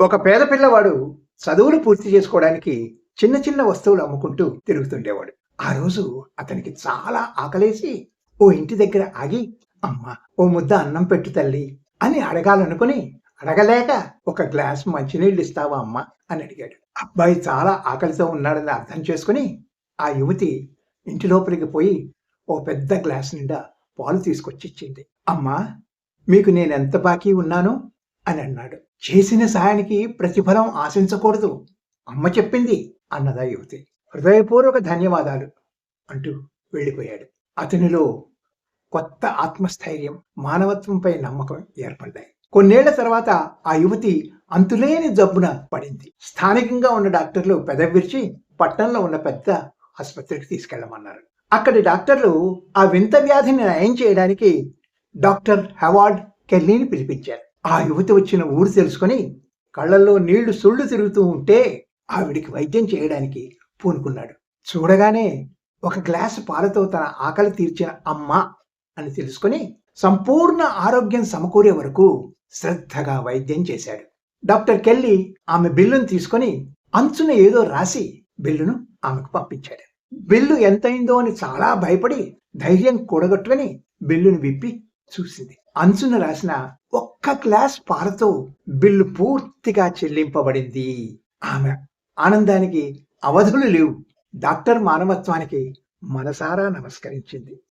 ఒక పేద పిల్లవాడు చదువులు పూర్తి చేసుకోవడానికి చిన్న చిన్న వస్తువులు అమ్ముకుంటూ తిరుగుతుండేవాడు. ఆ రోజు అతనికి చాలా ఆకలేసి ఓ ఇంటి దగ్గర ఆగి అమ్మా ఓ ముద్ద అన్నం పెట్టు తల్లి అని అడగాలనుకుని అడగలేక ఒక గ్లాస్ మంచినీళ్ళు ఇస్తావా అమ్మా అని అడిగాడు. అబ్బాయి చాలా ఆకలితో ఉన్నాడని అర్థం చేసుకుని ఆ యువతి ఇంటి లోపలికి పోయి ఓ పెద్ద గ్లాస్ నిండా పాలు తీసుకొచ్చి ఇచ్చింది. అమ్మా మీకు నేను ఎంత బాకీ ఉన్నాను? అని అన్నాడు. చేసిన సహాయానికి ప్రతిఫలం ఆశించకూడదు. అమ్మ చెప్పింది అన్నదా యువతి. హృదయపూర్వక ధన్యవాదాలు అంటూ వెళ్ళిపోయాడు. అతనిలో కొత్త ఆత్మస్థైర్యం మానవత్వంపై నమ్మకం ఏర్పడ్డాయి. కొన్నేళ్ళ తర్వాత ఆ యువతి అంతులేని జబ్బున పడింది. స్థానికంగా ఉన్న డాక్టర్లు పెదవిరిచి పట్టణంలో ఉన్న పెద్ద ఆసుపత్రికి తీసుకెళ్ళమన్నారు. అక్కడి డాక్టర్లు ఆ వింత వ్యాధిని నయం చేయడానికి డాక్టర్ హెవార్డ్ కెల్లీని పిలిపించారు. ఆ యువతి వచ్చిన ఊరు తెలుసుకొని కళ్ళల్లో నీళ్ళు సుళ్ళు తిరుగుతూ ఉంటే ఆవిడికి వైద్యం చేయడానికి పూనుకున్నాడు. చూడగానే ఒక గ్లాసు పాలతో తన ఆకలి తీర్చిన అమ్మ అని తెలుసుకొని సంపూర్ణ ఆరోగ్యం సమకూరే వరకు శ్రద్ధగా వైద్యం చేశాడు. డాక్టర్ కెల్లి ఆమె బిల్లును తీసుకొని అంచున ఏదో రాసి బిల్లును ఆమెకు పంపించాడు. బిల్లు ఎంతైందో అని చాలా భయపడి ధైర్యం కూడగట్టుకుని బిల్లును విప్పి చూసింది. అంచున రాసిన ఒక్క గ్లాస్ పాలతో బిల్లు పూర్తిగా చెల్లింపబడింది. ఆమె ఆనందానికి అవధులు లేవు. డాక్టర్ మానవత్వానికి మనసారా నమస్కరించింది.